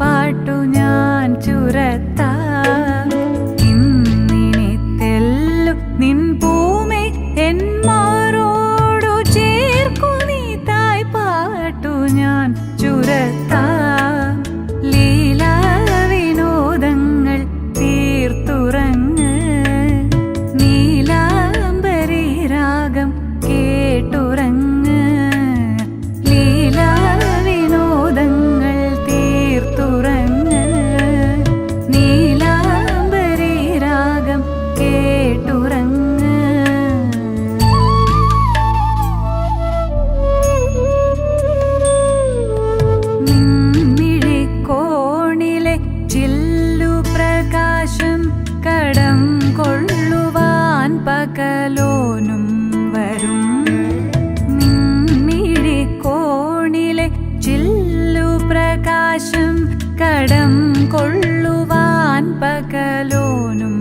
പാട്ടു ഞാൻ പ്രകാശം കടം കൊള്ളുവാൻ പകലോനും